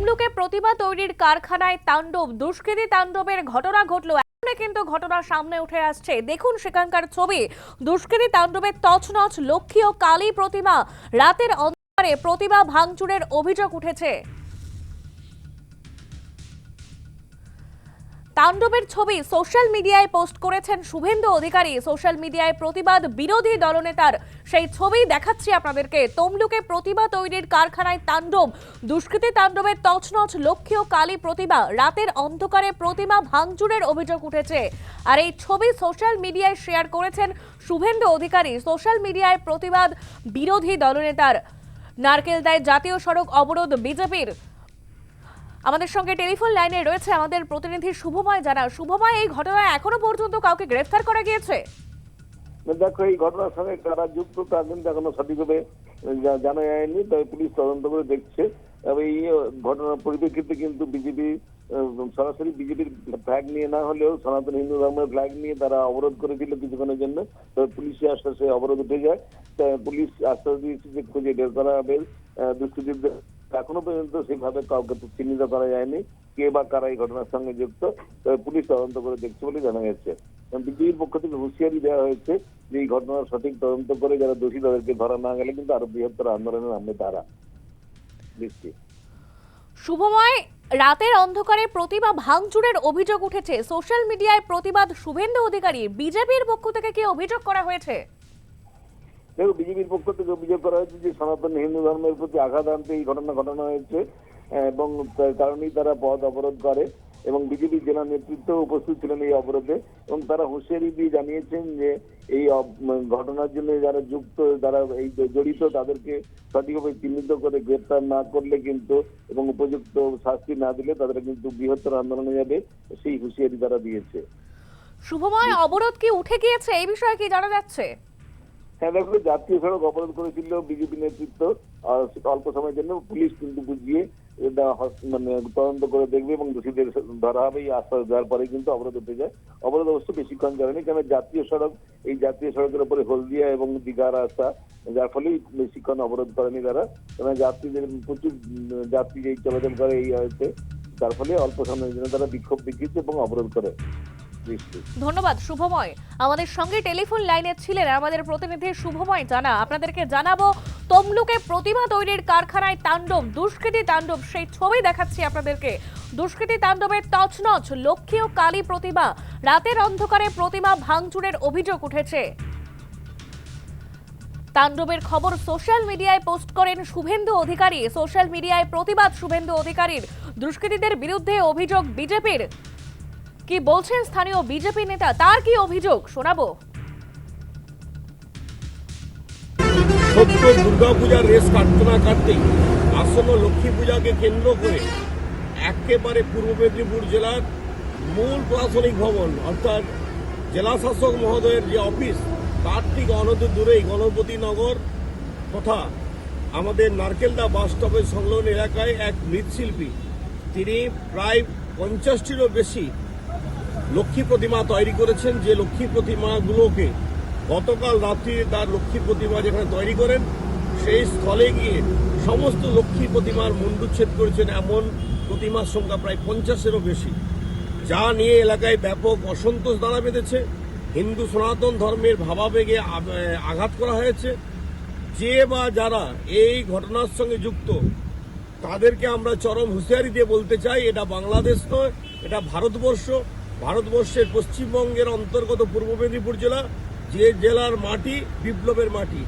তমলুকে প্রতিমা তৈরির কারখানায় তাণ্ডব, দুষ্কৃতী তাণ্ডবের ঘটনা ঘটলো। কিন্তু ঘটনা সামনে উঠে আসছে। দেখুন সেখানকার ছবি। দুষ্কৃতী তাণ্ডবের তছনছ লক্ষ্মী ও কালী প্রতিমা। রাতের অন্ধকারে প্রতিমা ভাঙচুরের অভিযোগ উঠেছে। তাণ্ডবের ছবি সোশ্যাল মিডিয়ায় পোস্ট করেছেন শুভেন্দু অধিকারী। সোশ্যাল মিডিয়ায় প্রতিবাদ বিরোধী দলনেতার। সেই ছবি দেখাচ্ছি আপনাদেরকে। তমলুকে প্রতিমা তৈরির কারখানায় তাণ্ডব। দুষ্কৃতী তাণ্ডবের তছনছ লক্ষ্মী ও কালী প্রতিমা রাতের অন্ধকারে প্রতিমা ভাঙচুরের অভিযোগ উঠেছে। আর এই ছবি সোশ্যাল মিডিয়ায় শেয়ার করেছেন শুভেন্দু অধিকারী। সোশ্যাল মিডিয়ায় প্রতিবাদ বিরোধী দলনেতার। নারকেলদায় জাতীয় সড়ক অবরোধ বিজেপির। আমাদের সঙ্গে টেলিফোন লাইনে রয়েছে আমাদের প্রতিনিধি শুভময় জানা। শুভময়, এই ঘটনায় এখনও পর্যন্ত কাউকে গ্রেফতার করা গিয়েছে? দেখো, এই ঘটনার সঙ্গে কারা যুক্ত তা কিন্তু এখনও সঠিকভাবে জানা যায়নি। তবে পুলিশ তদন্ত করে দেখছে। তবে এই ঘটনার পরিপ্রেক্ষিতে কিন্তু বিজেপি সরাসরি বিজেপির ফ্ল্যাগ নিয়ে না হলেও সনাতন হিন্দু ধর্মের ফ্ল্যাগ নিয়ে তারা অবরোধ করেছিল কিছুক্ষণের জন্য। তবে পুলিশের আশ্বাসে অবরোধ উঠে যায়। পুলিশ আশ্বাস দিয়েছে যে খুঁজে বের করা হবে দুষ্কৃতীদের এখনও পর্যন্ত সেভাবে কাউকে চিহ্নিত করা যায়নি। কে বা কারা এই ঘটনার সঙ্গে যুক্ত, তবে পুলিশ তদন্ত করে দেখছে বলে জানা গেছে। বিজেপির পক্ষ থেকে হুঁশিয়ারি দেওয়া হয়েছে যে এই ঘটনার সঠিক তদন্ত করে যারা দোষী তাদেরকে ধরা না গেলে কিন্তু আরও বৃহত্তর আন্দোলনে নামবে তারা। শুভময়, রাতের অন্ধকারে প্রতিমা ভাঙচুরের অভিযোগ উঠেছে। সোশ্যাল মিডিয়ায় প্রতিবাদ শুভেন্দু অধিকারী, বিজেপির পক্ষ থেকে কি অভিযোগ করা হয়েছে? দেখো, বিজেপির পক্ষ থেকে অভিযোগ করা হয়েছে যে সনাতন হিন্দু ধর্মের প্রতি আঘাত আনতে এই ঘটনা ঘটানো হয়েছে, এবং কারণেই তারা পথ অবরোধ করে, এবং বিজেপি জেলা নেতৃত্ব উপস্থিত ছিলেন এই অবরোধে, এবং তারা হুঁশিয়ারি দিয়ে জানিয়েছেন যে এই ঘটনার জন্য যারা যুক্ত, যারা এই জড়িত, তাদেরকে সঠিকভাবে চিহ্নিত করে গ্রেপ্তার না করলে কিন্তু, এবং উপযুক্ত শাস্তি না দিলে তাদের কিন্তু বৃহত্তর আন্দোলনে যাবে, সেই হুঁশিয়ারি তারা দিয়েছে। শুভময়, অবরোধ কি উঠে গিয়েছে? এই বিষয়ে কি জানা যাচ্ছে? হ্যাঁ দেখো জাতীয় সড়ক অবরোধ করেছিল বিজেপি নেতৃত্ব অল্প সময়ের জন্য পুলিশ কিন্তু বুঝিয়ে মানে তদন্ত করে দেখবে এবং দোষীদের ধরা হবে, এই আশ্বাস দেওয়ার পরে কিন্তু অবরোধ উঠে যায়। অবরোধ অবশ্য বেশিক্ষণ যায়নি কারণ জাতীয় সড়ক, এই জাতীয় সড়কের উপরে হলদিয়া এবং দীঘা রাস্তা, যার ফলেই বেশিক্ষণ অবরোধ করেনি তারা। কারণ যাত্রীদের প্রচুর, যাত্রী চলাচল করে, এই হয়েছে। তার ফলে অল্প সময়ের জন্য তারা বিক্ষোভ দেখিয়েছে এবং অবরোধ করে। ধন্যবাদ, শুভময়। আমাদের সঙ্গে টেলিফোন লাইনে ছিলেন আমাদের প্রতিনিধি শুভময় জানা। আপনাদেরকে জানাব, তমলুকে প্রতিমা তৈরির কারখানায় তাণ্ডব, দুষ্কৃতী তাণ্ডব, সেই ছবি দেখাচ্ছি আপনাদেরকে। দুষ্কৃতী তাণ্ডবের তছনছ, লক্ষ্মী ও কালী প্রতিমা। রাতের অন্ধকারে প্রতিমা ভাঙচুরের অভিযোগ উঠেছে। তাণ্ডবের খবর সোশ্যাল মিডিয়ায় পোস্ট করেন শুভেন্দু অধিকারী। সোশ্যাল মিডিয়ায় প্রতিবাদ শুভেন্দু অধিকারীর। দুষ্কৃতীদের বিরুদ্ধে অভিযোগ বিজেপির। কি বলছেন স্থানীয় বিজেপি নেতা? তার কি অভিযোগ? শোনাবো। সত্য দুর্গাপূজার রেস কাটতে না কাটতেই আসন্ন লক্ষ্মী পূজাকে কেন্দ্র করে একেবারে পূর্ব মেদিনীপুর জেলার মূল প্রশাসনিক ভবন, অর্থাৎ জেলা শাসক মহোদয়ের যে অফিস, তার ঠিক অনন্ত দূরেই গণপতি নগর তথা আমাদের নারকেলদা বাস স্টপের সংলগ্ন এলাকায় এক মৃৎশিল্পী, তিনি প্রায় পঞ্চাশটিরও বেশি লক্ষ্মী প্রতিমা তৈরি করেছেন যে লক্ষ্মী প্রতিমাগুলোকে গতকাল রাত্রি তার লক্ষ্মী প্রতিমা যেখানে তৈরি করেন, সেই স্থলে গিয়ে সমস্ত লক্ষ্মী প্রতিমার মুন্ডুচ্ছেদ করেছেন এমন প্রতিমার সংখ্যা প্রায় পঞ্চাশেরও বেশি। যা নিয়ে এলাকায় ব্যাপক অসন্তোষ দাঁড়া বেঁধেছে। হিন্দু সনাতন ধর্মের ভাবাবেগে আঘাত করা হয়েছে। যে বা যারা এই ঘটনার সঙ্গে যুক্ত, তাদেরকে আমরা চরম হুঁশিয়ারি দিয়ে বলতে চাই, এটা বাংলাদেশ নয়, এটা ভারতবর্ষ। ভারতবর্ষের পশ্চিমবঙ্গের অন্তর্গত পূর্ব মেদিনীপুর জেলা যে জেলার মাটি বিপ্লবের মাটি।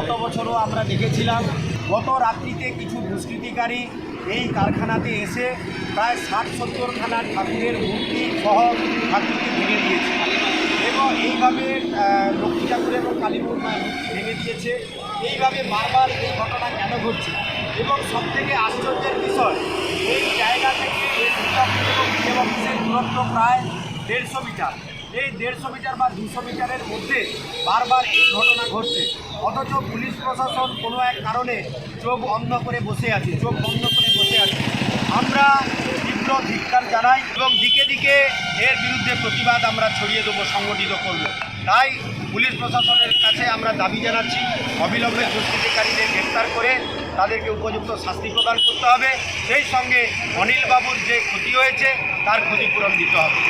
গত বছরও আমরা দেখেছিলাম গত রাত্রিতে কিছু দুষ্কৃতিকারী এই কারখানাতে এসে প্রায় ষাট সত্তরখানা ঠাকুরের মূর্তি সহ ঠাকুরকে ভেঙে দিয়েছে। এবং এইভাবে লক্ষ্মী ঠাকুর এবং কালী মূর্তি ভেঙে দিয়েছে। এইভাবে বারবার এই ঘটনা কেন ঘটছে? এবং সবথেকে আশ্চর্যের বিষয়, এই জায়গা থেকে এবং দূরত্ব প্রায় দেড়শো মিটার। এই দেড়শো মিটার বা দুশো মিটারের মধ্যে বারবার এই ঘটনা ঘটছে। অথচ পুলিশ প্রশাসন কোনো এক কারণে চোখ অন্ধ করে বসে আছে, চোখ বন্ধ করে বসে আছে। আমরা তীব্র ধিক্কার জানাই এবং দিকে দিকে এর বিরুদ্ধে প্রতিবাদ আমরা ছড়িয়ে দেবো, সংগঠিত করব। তাই পুলিশ প্রশাসনের কাছে আমরা দাবি জানাচ্ছি, অবিলম্বে দুষ্কৃতিকারীদের গ্রেপ্তার করে তাদেরকে উপযুক্ত শাস্তি প্রদান করতে হবে। সেই সঙ্গে অনিলবাবুর যে ক্ষতি হয়েছে, তার ক্ষতিপূরণ দিতে হবে।